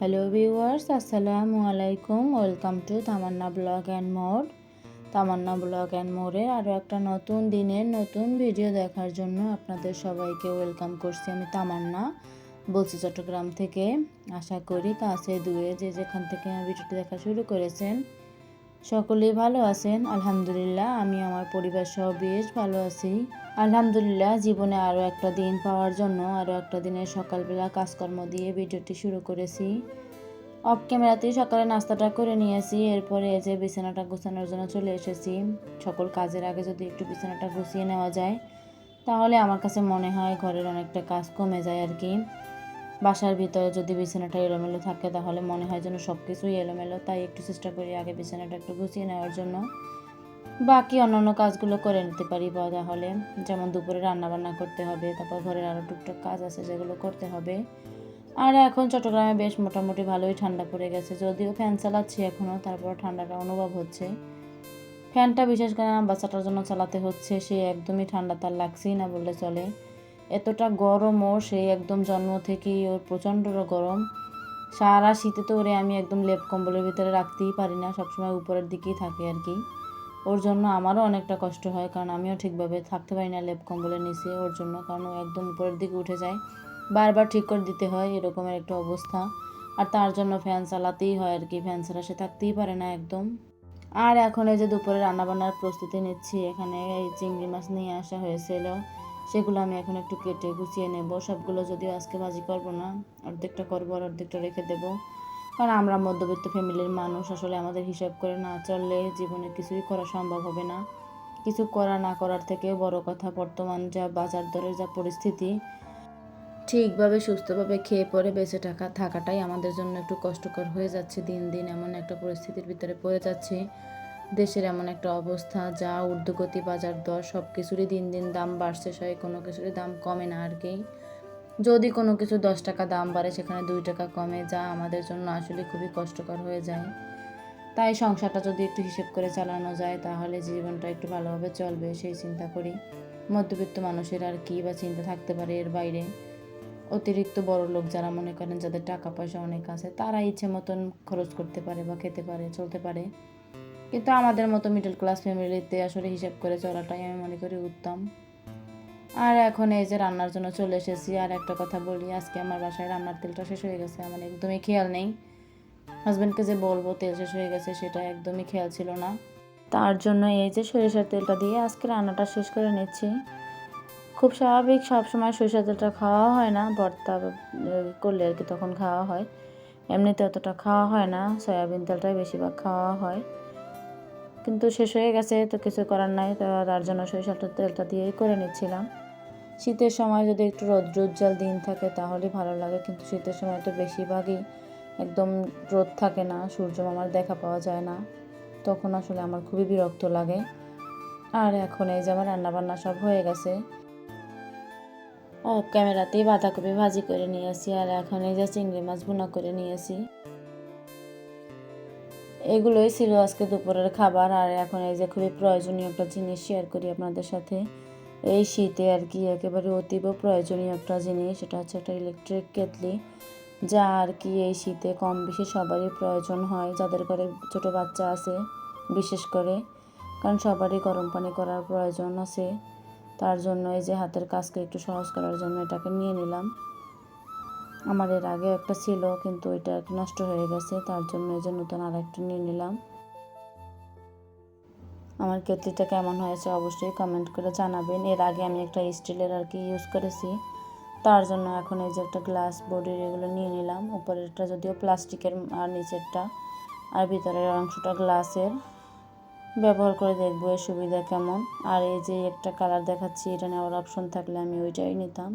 Hello viewers আসসালামু আলাইকুম welcome to Tamanna blog and more Tamanna blog and মোরের আরও একটা নতুন দিনের নতুন ভিডিও দেখার জন্য আপনাদের সবাইকে ওয়েলকাম করছি আমি তামান্না, বলছি চট্টগ্রাম থেকে। আশা করি কাছে, দূরে যে যেখান থেকে ভিডিওটি দেখা শুরু করেছেন সকলেই ভালো আছেন, আলহামদুলিল্লাহ। আমি আমার পরিবার সহ বেশ ভালো আছি। আলহামদুলিল্লাহ, জীবনে আরও একটা দিন পাওয়ার জন্য আরও একটা দিনের সকালবেলা কাজকর্ম দিয়ে ভিডিওটি শুরু করেছি। অফ ক্যামেরাতেই সকালে নাস্তাটা করে নিয়েছি, এরপরে এই যে বিছানাটা গুছানোর জন্য চলে এসেছি। সকল কাজের আগে যদি একটু বিছানাটা গুছিয়ে নেওয়া যায়, তাহলে আমার কাছে মনে হয় ঘরের অনেকটা কাজ কমে যায় আর কি। বাসার ভিতরে যদি বিছানাটা এলোমেলো থাকে, তাহলে মনে হয় যেন সব কিছুই এলোমেলো। তাই একটু চেষ্টা করি আগে বিছানাটা একটু গুছিয়ে নেওয়ার জন্য। বাকি অন্যান্য কাজগুলো করে নিতে পারি বা তাহলে, যেমন দুপুরে রান্না বান্না করতে হবে, তারপর ঘরের আরও টুকটাক কাজ আছে যেগুলো করতে হবে। আর এখন চট্টগ্রামে বেশ মোটামুটি ভালোই ঠান্ডা পড়ে গেছে, যদিও ফ্যান চালাচ্ছি এখনও তারপর ঠান্ডাটা অনুভব হচ্ছে। ফ্যানটা বিশেষ করে আমার বাচ্চাটার জন্য চালাতে হচ্ছে, সে একদমই ঠান্ডা তার লাগছেই না বললে চলে। এতটা গরম ও সেই একদম জন্ম থেকেই ওর প্রচণ্ড গরম। সারা শীতে তো ওরে আমি একদম লেপ কম্বলের ভিতরে রাখতেই পারি না, সবসময় উপরের দিকেই থাকে আর কি। ওর জন্য আমারও অনেকটা কষ্ট হয়, কারণ আমিও ঠিকভাবে থাকতে পারি না লেপ কম্বলের নিচে ওর জন্য, কারণ ও একদম উপরের দিকে উঠে যায়। বারবার ঠিক করে দিতে হয়, এরকমের একটা অবস্থা। আর তার জন্য ফ্যান চালাতেই হয় আর কি, ফ্যান ছাড়া সে থাকতেই পারে না একদম। আর এখন এই যে দুপুরে রান্নাবান্নার প্রস্তুতি নিচ্ছি, এখানে এই চিংড়ি মাছ নিয়ে আসা হয়েছিল। সেগুলো আমি এখন একটু কেটে গুছিয়ে নেব। সবগুলো যদিও আজকে ভাজি করব না, অর্ধেকটা করব আর অর্ধেকটা রেখে দেবো। কারণ আমরা মধ্যবিত্ত ফ্যামিলির মানুষ, আসলে আমাদের হিসাব করে না চললে জীবনে কিছুই করা সম্ভব হবে না। কিছু করা না করার থেকে বড় কথা, বর্তমান যা বাজার দরের যা পরিস্থিতি, ঠিকভাবে, সুস্থভাবে খেয়ে পরে বেঁচে থাকা, থাকাটাই আমাদের জন্য একটু কষ্টকর হয়ে যাচ্ছে দিন দিন। এমন একটা পরিস্থিতির ভিতরে পড়ে যাচ্ছে। দেশের এমন একটা অবস্থা যা ঊর্ধ্বগতি বাজার দর সব কিছুরই দিন দিন দাম বাড়ছে সবাই কোনো কিছুরই দাম কমে না আর কি। যদি কোনো কিছু দশ টাকা দাম বাড়ে, সেখানে দুই টাকা কমে, যা আমাদের জন্য আসলে খুবই কষ্টকর হয়ে যায়। তাই সংসারটা যদি একটু হিসেব করে চালানো যায়, তাহলে জীবনটা একটু ভালোভাবে চলবে, সেই চিন্তা করি। মধ্যবিত্ত মানুষের আর কী বা চিন্তা থাকতে পারে এর বাইরে। অতিরিক্ত বড় লোক যারা মনে করেন যাদের টাকা পয়সা অনেক আছে তারা ইচ্ছে মতন খরচ করতে পারে বা খেতে পারে, চলতে পারে। কিন্তু আমাদের মতো মিডল ক্লাস ফ্যামিলিতে আসলে হিসাব করে চলাটাই আমি মনে করি উত্তম। আর এখন এই যে রান্নার জন্য চলে এসেছি, আর একটা কথা বলি, আজকে আমার বাসায় রান্নার তেলটা শেষ হয়ে গেছে, আমার একদমই খেয়াল নেই। হাজব্যান্ডকে যে বলব তেল শেষ হয়ে গেছে, সেটা একদমই খেয়াল ছিল না। তার জন্য এই যে সরিষার তেলটা দিয়ে আজকে রান্নাটা শেষ করে নিচ্ছি। খুব স্বাভাবিক, সবসময় সরিষার তেলটা খাওয়া হয় না, ভর্তা করলে আর কি তখন খাওয়া হয়। এমনিতে অতটা খাওয়া হয় না, সয়াবিন তেলটাই বেশিরভাগ খাওয়া হয়। কিন্তু শেষ হয়ে গেছে, তো কিছু করার নাই, তো তার জন্য সরিষার তেলটা দিয়েই করে নিচ্ছিলাম। শীতের সময় যদি একটু রৌদ্রোজ্জ্বল দিন থাকে তাহলে ভালো লাগে, কিন্তু শীতের সময় তো বেশিরভাগই একদম রোদ থাকে না সূর্য মামার দেখা পাওয়া যায় না। তখন আসলে আমার খুবই বিরক্ত লাগে। আর এখন এই যে আমার রান্নাবান্না সব হয়ে গেছে। ও ক্যামেরাতেই বাঁধাকপি ভাজি করে নিয়েছি আর এখন এই যে চিংড়ি মাছ ভুনা করে নিয়েছি এগুলোই ছিল আজকে দুপুরের খাবার। আর এখন এই যে খুবই প্রয়োজনীয় একটা জিনিস শেয়ার করি আপনাদের সাথে। এই শীতে আর কি একেবারে অতীব প্রয়োজনীয় একটা জিনিস, সেটা হচ্ছে একটা ইলেকট্রিক কেতলি যা আর কি এই শীতে কম বেশি সবারই প্রয়োজন হয়, যাদের ঘরে ছোট বাচ্চা আছে, বিশেষ করে। কারণ সবারই গরম পানি করার প্রয়োজন আছে। তার জন্য এই যে হাতের কাজকে একটু সহজ করার জন্য এটাকে নিয়ে নিলাম। আমার এর আগে একটা ছিল, কিন্তু এটা নষ্ট হয়ে গেছে, তার জন্য এই যে নতুন আর একটা নিয়ে নিলাম। আমার কেতলিটা কেমন হয়েছে অবশ্যই কমেন্ট করে জানাবেন। এর আগে আমি একটা স্টিলের আর কি ইউজ করেছি, তার জন্য এখন এই যে একটা গ্লাস বডির এগুলো নিয়ে নিলাম। উপরেরটা যদিও প্লাস্টিকের, আর নিচেরটা, আর ভিতরের অংশটা গ্লাসের ব্যবহার করে দেখব এর সুবিধা কেমন। আর এই যে একটা কালার দেখাচ্ছি, এটা নেওয়ার অপশন থাকলে আমি ওইটাই নিতাম।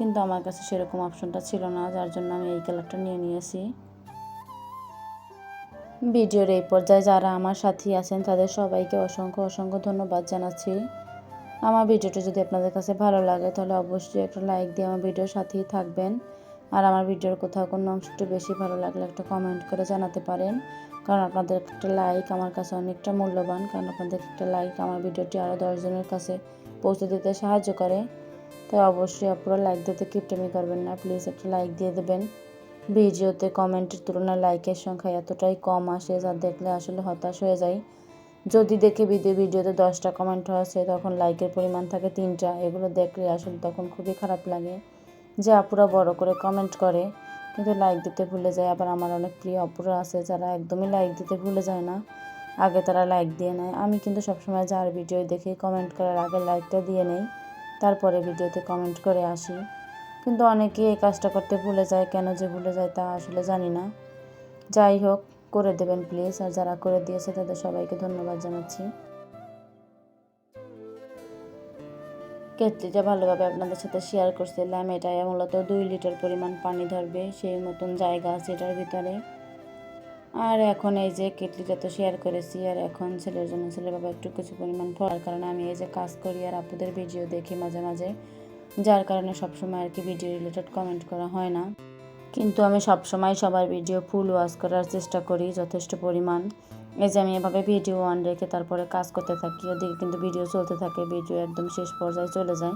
কিন্তু আমার কাছে সেরকম অপশনটা ছিল না, যার জন্য আমি এই কালারটা নিয়ে নিয়েছি। ভিডিওর এই পর্যায়ে যারা আমার সাথী আছেন, তাদের সবাইকে অসংখ্য অসংখ্য ধন্যবাদ জানাচ্ছি। আমার ভিডিওটা যদি আপনাদের কাছে ভালো লাগে, তাহলে অবশ্যই একটা লাইক দিয়ে আমার ভিডিওর সাথেই থাকবেন। আর আমার ভিডিওর কোথাও কোনো অংশ একটু বেশি ভালো লাগলে একটা কমেন্ট করে জানাতে পারেন। কারণ আপনাদের একটা লাইক আমার কাছে অনেকটা মূল্যবান, কারণ আপনাদের একটা লাইক আমার ভিডিওটি আরও দশজনের কাছে পৌঁছে দিতে সাহায্য করে। তাই অবশ্যই আপনারা লাইক দিতে কিপটেমি করবেন না। প্লিজ একটা লাইক দিয়ে দেবেন। ভিডিওতে কমেন্টের তুলনায় লাইকের সংখ্যা এতটাই কম আসে যা দেখলে আসলে হতাশ হয়ে যায় যদি দেখে ভিডিও ভিডিওতে দশটা কমেন্ট হয়েছে তখন লাইকের পরিমাণ থাকে তিনটা। এগুলো দেখলে আসলে তখন খুবই খারাপ লাগে যে আপুরা বড় করে কমেন্ট করে, কিন্তু লাইক দিতে ভুলে যায়। আবার আমার অনেক প্রিয় অপুরা আছে যারা একদমই লাইক দিতে ভুলে যায় না। আগে তারা লাইক দিয়ে নেয়। আমি কিন্তু সবসময় যার ভিডিও দেখে কমেন্ট করার আগে লাইকটা দিয়ে নেই। তারপরে ভিডিওতে কমেন্ট করে আসি। কিন্তু অনেকেই এই কাজটা করতে ভুলে যায়, কেন যে ভুলে যায় তা আসলে জানি না। যাই হোক, করে দেবেন প্লিজ আর যারা করে দিয়েছে তাদের সবাইকে ধন্যবাদ জানাচ্ছি। কেটলিটা ভালোভাবে আপনাদের সাথে শেয়ার করছিলাম এটা মূলত দুই লিটার পরিমাণ পানি ধরবে, সেই মতন জায়গা আছে এটার ভিতরে। আর এখন এই যে কেটলিটা তো শেয়ার করেছি, আর এখন ছেলের জন্য ছেলের বাবা একটু কিছু পরিমাণ ফলার কারণে আমি এই যে কাজ করি আর আপুদের ভিডিও দেখি মাঝে মাঝে, যার কারণে সবসময় আর কি ভিডিও রিলেটেড কমেন্ট করা হয় না। কিন্তু আমি সবসময় সবার ভিডিও ফুল ওয়াশ করার চেষ্টা করি যথেষ্ট পরিমাণ। এই যে আমি এভাবে ভিডিও অন রেখে তারপরে কাজ করতে থাকি, ওদিকে কিন্তু ভিডিও চলতে থাকে ভিডিও একদম শেষ পর্যায়ে চলে যায়।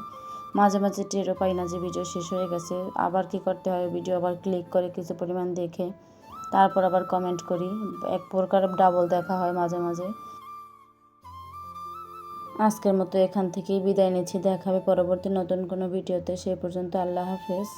মাঝে মাঝে টেরও পাই না যে ভিডিও শেষ হয়ে গেছে, আবার কি করতে হয় ভিডিও আবার ক্লিক করে কিছু পরিমাণ দেখে। তারপর আবার কমেন্ট করি। এক প্রকার ডাবল দেখা হয় মাঝে মাঝে। আজকের মতো এখান থেকেই বিদায় নিচ্ছি। দেখাবে পরবর্তী নতুন কোনো ভিডিওতে। সেই পর্যন্ত আল্লাহ হাফেজ।